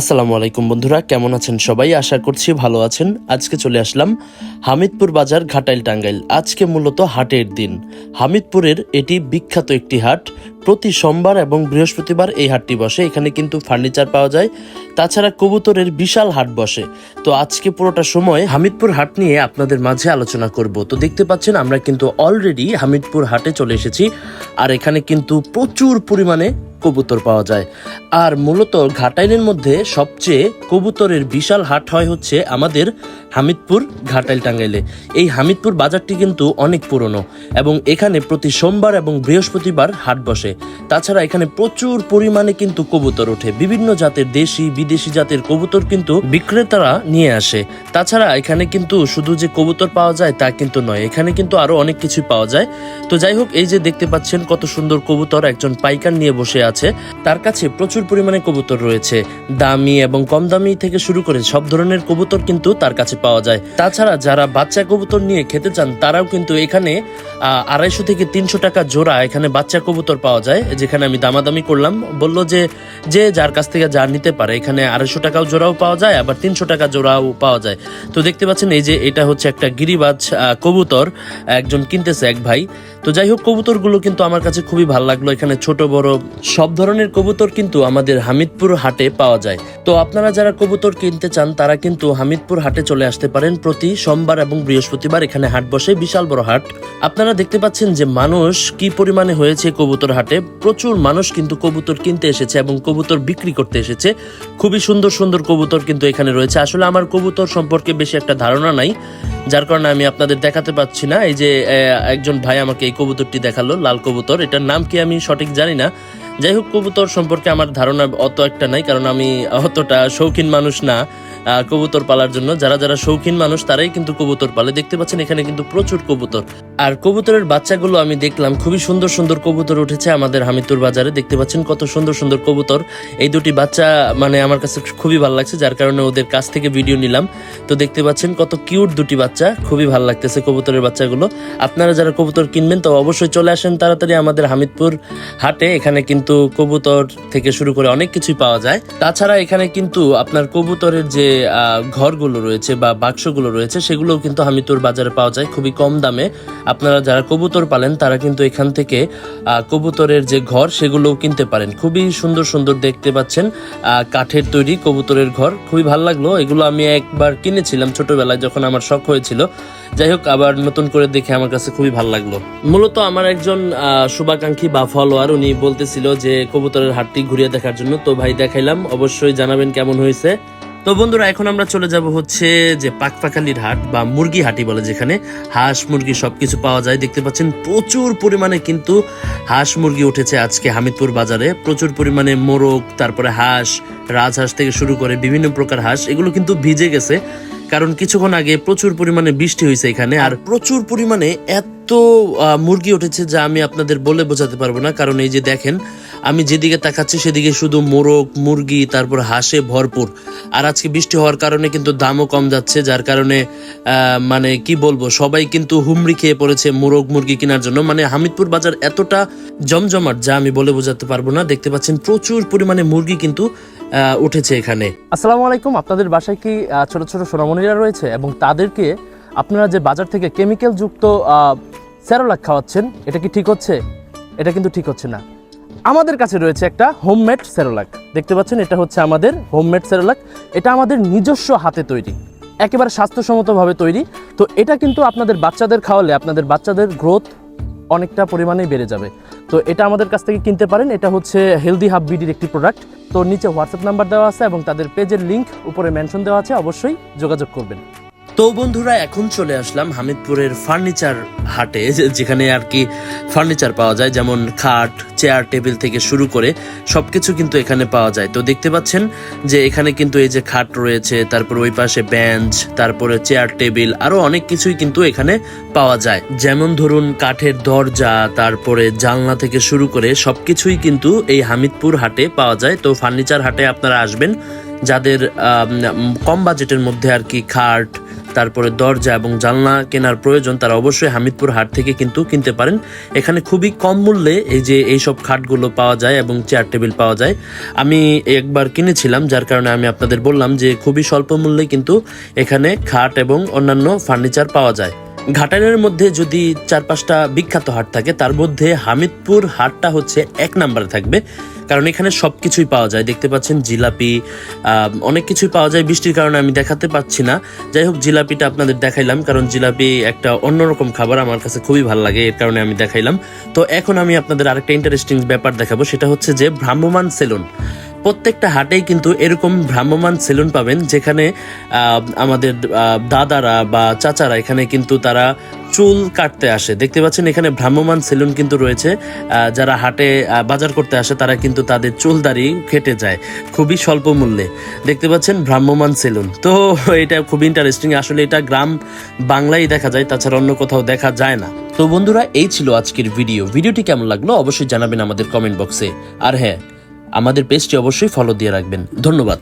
আসসালামু আলাইকুম বন্ধুরা, কেমন আছেন সবাই? আশা করছি ভালো আছেন। আজকে চলে আসলাম হামিদপুর বাজার ঘাটাইল টাঙ্গাইল। আজকে মূলত হাটের দিন। হামিদপুরের এটি বিখ্যাত একটি হাট। প্রতি সোমবার এবং বৃহস্পতিবার এই হাটটি বসে। এখানে কিন্তু ফার্নিচার পাওয়া যায়। তাছাড়া কবুতরের বিশাল হাট বসে। তো আজকে পুরোটা সময় হামিদপুর হাট নিয়ে আপনাদের মাঝে আলোচনা করব। তো দেখতে পাচ্ছেন, আমরা কিন্তু অলরেডি হামিদপুর হাটে চলে এসেছি। আর এখানে কিন্তু প্রচুর পরিমাণে কবুতর পাওয়া যায়। আর মূলত ঘাটাইলের মধ্যে সবচেয়ে কবুতরের বিশাল হাট হয় হচ্ছে আমাদের হামিদপুর ঘাটাইল টাঙ্গাইলে। এই হামিদপুর বাজারটি কিন্তু অনেক পুরনো। এবং এখানে প্রতি সোমবার এবং বৃহস্পতিবার হাট বসে। তাছাড়া এখানে প্রচুর পরিমাণে কিন্তু কবুতর ওঠে। বিভিন্ন জাতের দেশি, বিদেশি জাতের কবুতর কিন্তু বিক্রেতারা নিয়ে আসে। তাছাড়া এখানে কিন্তু শুধু যে কবুতর পাওয়া যায় তা কিন্তু নয়, এখানে কিন্তু আরও অনেক কিছু পাওয়া যায়। তো যাই হোক, এই যে দেখতে পাচ্ছেন কত সুন্দর কবুতর একজন পাইকার নিয়ে বসে আছে। তার কাছে প্রচুর পরিমাণে কবুতর রয়েছে। দামি এবং কম দামি থেকে শুরু করে সব ধরনের কবুতর কিন্তু তার কাছে পাওয়া যায়। তাছাড়া যারা বাচ্চা কবুতর নিয়ে খেতে চান, তারাও কিন্তু এখানে আড়াইশো থেকে তিনশো টাকা জোড়া এখানে বাচ্চা কবুতর পাওয়া যায়, যেখানে আমি দামাদামি করলাম। বলল যে যে যার কাছ থেকে যা নিতে পারে, এখানে আড়াইশো টাকাও জোড়াও পাওয়া যায়, আবার তিনশো টাকা জোড়াও পাওয়া যায়। তো দেখতে পাচ্ছেন, এই যে এটা হচ্ছে একটা গিরিবাজ কবুতর, একজন কিনতেছে এক ভাই। তো যাই হোক, কবুতরগুলো কিন্তু আমার কাছে খুবই ভালো লাগল। এখানে ছোট, বড় সব ধরনের কবুতর কিন্তু আমাদের হামিদপুর হাটে পাওয়া যায়। তো আপনারা যারা কবুতর কিনতে চান, তারা কিন্তু হামিদপুর হাটে চলে আসতে পারেন প্রতি সোমবার এবং বৃহস্পতিবার। এখানে হাট বসে, বিশাল বড় হাট। আপনারা দেখতে পাচ্ছেন যে মানুষ কি পরিমাণে হয়েছে কবুতর হাটে। প্রচুর মানুষ কিন্তু কবুতর কিনতে এসেছে এবং কবুতর বিক্রি করতে এসেছে। খুবই সুন্দর সুন্দর কবুতর কিন্তু এখানে রয়েছে। আসলে আমার কবুতর সম্পর্কে বেশি একটা ধারণা নাই, যার কারণে আমি আপনাদের দেখাতে পাচ্ছি না। এই যে একজন ভাই আমাকে এই কবুতরটি দেখাল, লাল কবুতর। এটার নাম কি আমি সঠিক জানি না। যাই হোক, কবুতর সম্পর্কে আমার ধারণা অত একটা নাই, কারণ আমি অতটা শৌখিন মানুষ না। কবুতর পালার জন্য। যারা যারা শৌখিন মানুষ, তারাই কিন্তু কবুতর পালে। দেখতে পাচ্ছেন, এখানে কিন্তু প্রচুর কবুতর। আর কবুতরের বাচ্চাগুলো আমি দেখলাম, খুবই সুন্দর সুন্দর কবুতর উঠেছে আমাদের হামিদপুর বাজারে। দেখতে পাচ্ছেন, কত সুন্দর সুন্দর কবুতর। এই দুটি বাচ্চা মানে আমার কাছে খুবই ভালো লাগছে, যার কারণে ওদের কাছ থেকে ভিডিও নিলাম। তো দেখতে পাচ্ছেন, কত কিউট দুটি বাচ্চা, খুবই ভালো লাগতেছে কবুতরের বাচ্চাগুলো। আপনারা যারা কবুতর কিনবেন, তো অবশ্যই চলে আসেন তাড়াতাড়ি আমাদের হামিদপুর হাটে। এখানে কিন্তু কবুতর থেকে শুরু করে অনেক কিছুই পাওয়া যায়। তাছাড়া এখানে কিন্তু আপনার কবুতরের যে ঘরগুলো রয়েছে বা বাক্সগুলো রয়েছে, সেগুলোও কিন্তু হামিদপুর বাজারে পাওয়া যায় খুবই কম দামে। আপনারা যারা কবুতর পালেন, তারা কিন্তু এখান থেকে কবুতরের যে ঘর, সেগুলোও কিনতে পারেন। খুবই সুন্দর সুন্দর দেখতে পাচ্ছেন কাঠের তৈরি কবুতরের ঘর। খুবই ভালো লাগল। এগুলো আমি একবার কিনেছিলাম ছোটবেলায় যখন আমার শখ হয়েছিল। যাই হোক, আবার নতুন করে দেখে আমার কাছে খুবই ভালো লাগল। মূলত আমার একজন শুভাকাঙ্ক্ষী বা ফলোয়ার উনি বলতেছিল যে কবুতরের হাটটি ঘুরিয়ে দেখার জন্য। তো ভাই, দেখাইলাম। অবশ্যই জানাবেন কেমন হয়েছে। তো বন্ধুরা, এখন আমরা চলে যাব হচ্ছে যে পাকপাখালির হাট বা মুরগি হাটি বলে যেখানে হাঁস, মুরগি সবকিছু পাওয়া যায়। দেখতে পাচ্ছেন, প্রচুর পরিমাণে কিন্তু হাঁস, মুরগি উঠেছে আজকে হামিদপুর বাজারে। প্রচুর পরিমাণে মোরগ, তারপরে হাঁস, রাজহাঁস থেকে শুরু করে বিভিন্ন প্রকার হাঁস, এগুলো কিন্তু ভিজে গেছে। কারণ কিছুক্ষণ আগে প্রচুর পরিমাণে বৃষ্টি হয়েছে এখানে, আর প্রচুর পরিমাণে এত মুরগি উঠেছে যা আমি আপনাদের বলে বোঝাতে পারব না। কারণ এই যে দেখেন আমি যেদিকে তাকাচ্ছি সেদিকে শুধু মোরগ, মুরগি, তারপর হাঁসে ভরপুর। আর আজকে বৃষ্টি হওয়ার কারণে কিন্তু দামও কম যাচ্ছে, যার কারণে মানে কি বলব, সবাই কিন্তু হুমড়ি খেয়ে পড়েছে মোরগ, মুরগি কেনার জন্য। মানে হামিদপুর বাজার এতটা জমজমাট যা আমি বলে বোঝাতে পারব না। দেখতে পাচ্ছেন প্রচুর পরিমাণে মুরগি কিন্তু উঠেছে এখানে। আসসালামু আলাইকুম। আপনাদের বাসায় কি ছোট ছোট সোনামণিরা রয়েছে? এবং তাদেরকে আপনারা যে বাজার থেকে কেমিক্যাল যুক্ত স্যারোলাক খাওয়াচ্ছেন, এটা কি ঠিক হচ্ছে? এটা কিন্তু ঠিক হচ্ছে না। আমাদের কাছে রয়েছে একটা হোমমেড স্যারোলাক দেখতে পাচ্ছেন, এটা হচ্ছে আমাদের হোমমেড স্যারোলাক এটা আমাদের নিজস্ব হাতে তৈরি, একেবারে স্বাস্থ্যসম্মতভাবে তৈরি। তো এটা কিন্তু আপনাদের বাচ্চাদের খাওয়ালে আপনাদের বাচ্চাদের গ্রোথ অনেকটা পরিমাণেই বেড়ে যাবে। তো এটা আমাদের কাছ থেকে কিনতে পারেন। এটা হচ্ছে হেলদি হাব বিডির একটি প্রোডাক্ট তো নিচে হোয়াটসঅ্যাপ নাম্বার দেওয়া আছে এবং তাদের পেজের লিঙ্ক উপরে মেনশন দেওয়া আছে। অবশ্যই যোগাযোগ করবেন। তো বন্ধুরা, এখন চলে আসলাম হামিদপুরের ফার্নিচার হাটে, যেখানে আর কি ফার্নিচার পাওয়া যায়, যেমন খাট, চেয়ার, টেবিল থেকে শুরু করে সবকিছু কিন্তু এখানে পাওয়া যায়। তো দেখতে পাচ্ছেন যে এখানে কিন্তু এই যে খাট রয়েছে, তারপর ওই পাশে বেঞ্চ, তারপরে চেয়ার, টেবিল, আরও অনেক কিছুই কিন্তু এখানে পাওয়া যায়। যেমন ধরুন কাঠের দরজা, তারপরে জানলা থেকে শুরু করে সবকিছুই কিন্তু এই হামিদপুর হাটে পাওয়া যায়। তো ফার্নিচার হাটে আপনারা আসবেন যাদের কম বাজেটের মধ্যে আর কি খাট, তারপরে দরজা এবং জানলা কেনার প্রয়োজন, তারা অবশ্যই হামিদপুর হাট থেকে কিন্তু কিনতে পারেন। এখানে খুবই কম মূল্যে এই যে এইসব খাটগুলো পাওয়া যায় এবং চেয়ার টেবিল পাওয়া যায়। আমি একবার কিনেছিলাম, যার কারণে আমি আপনাদের বললাম যে খুবই স্বল্প মূল্যে কিন্তু এখানে খাট এবং অন্যান্য ফার্নিচার পাওয়া যায়। ঘাটালের মধ্যে যদি চার পাঁচটা বিখ্যাত হাট থাকে, তার মধ্যে হামিদপুর হাটটা হচ্ছে এক নম্বরে থাকবে। কারণ এখানে সব কিছুই পাওয়া যায়। দেখতে পাচ্ছেন জিলাপি অনেক কিছুই পাওয়া যায়। বৃষ্টির কারণে আমি দেখাতে পাচ্ছি না। যাই হোক, জিলাপিটা আপনাদের দেখাইলাম, কারণ জিলাপি একটা অন্যরকম খাবার। আমার কাছে খুবই ভালো লাগে, এর কারণে আমি দেখাইলাম। তো এখন আমি আপনাদের আরেকটা ইন্টারেস্টিং ব্যাপার দেখাবো। সেটা হচ্ছে যে ভ্রাম্যমান সেলুন। প্রত্যেকটা হাটেই কিন্তু এরকম ভ্রাম্যমান সেলুন পাবেন, যেখানে আমাদের দাদারা বা চাচারা এখানে কিন্তু তারা চুল কাটতে আসে। দেখতে পাচ্ছেন এখানে ভ্রাম্যমান সেলুন কিন্তু রয়েছে। যারা হাটে বাজার করতে আসে, তারা কিন্তু তাদের চুল দাড়ি কেটে যায় খুবই স্বল্প মূল্যে। দেখতে পাচ্ছেন ভ্রাম্যমান সেলুন। তো এটা খুবই ইন্টারেস্টিং আসলে এটা গ্রাম বাংলায় দেখা যায়, তাছাড়া অন্য কোথাও দেখা যায় না। তো বন্ধুরা, এই ছিল আজকের ভিডিও ভিডিওটি কেমন লাগল অবশ্যই জানাবেন আমাদের কমেন্ট বক্সে আর হ্যাঁ আমাদের পেজটি অবশ্যই ফলো দিয়ে রাখবেন। ধন্যবাদ।